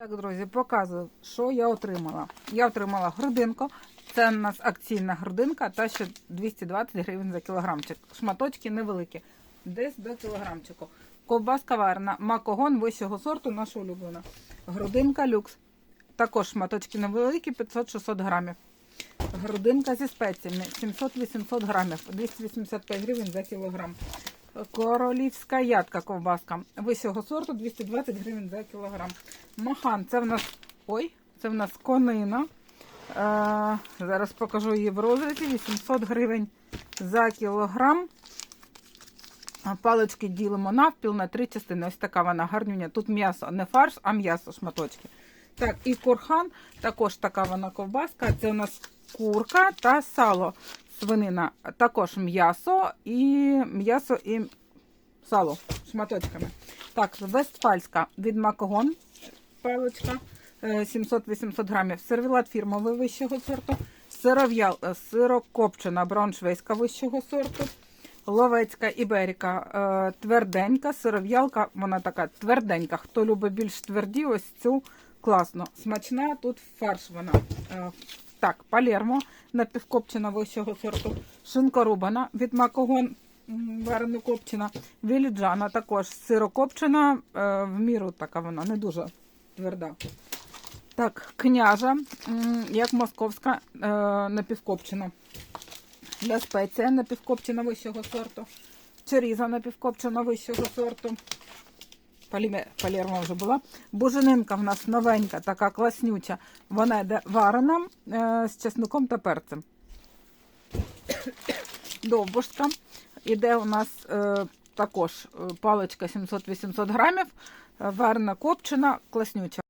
Так, друзі, показую, що я отримала. Я отримала грудинку. Це у нас акційна грудинка, та що 220 гривень за кілограмчик. Шматочки невеликі, десь до кілограмчику. Ковбаска варена, макогон вищого сорту, наша улюблена. Грудинка люкс. Також шматочки невеликі, 500-600 грамів. Грудинка зі спеціями 700-800 грамів, 285 гривень за кілограм. Королівська ядка ковбаска вищого сорту 220 гривень за кілограм. Махан, це в нас ой, це в нас конина. Е, зараз покажу її в розрізі. 800 гривень за кілограм. Палички ділимо навпіл на три частини. Ось така вона гарнюня. Тут м'ясо, не фарш, а м'ясо шматочки. Так, і курхан, також така вона ковбаска. Це у нас курка та сало свинина. Також м'ясо і м'ясо і сало шматочками. Так, вестфальська від макогон паличка е, 700-800 грамів. Сервілат фірмовий вищого сорту. Сиров'ял, е, сирокопчена брауншвейська вищого сорту. Ловецька іберіка е, тверденька, сиров'ялка, вона така тверденька. Хто любить більш тверді, ось цю класно. Смачна, тут фарш вона. Так, палермо напівкопчена вищого сорту. Шинка рубана від макогон варено копчена. Віліджана також сирокопчена, е, в міру така вона, не дуже тверда. Так, княжа, як московська, е, напівкопчена. Для спеція напівкопчена вищого сорту. Черіза напівкопчена вищого сорту. Палермо вже була. Буженинка в нас новенька, така класнюча. Вона йде варена е, з чесником та перцем. Довбушка. Іде у нас е, також е, паличка 700-800 грамів. варна Варена копчена, класнюча.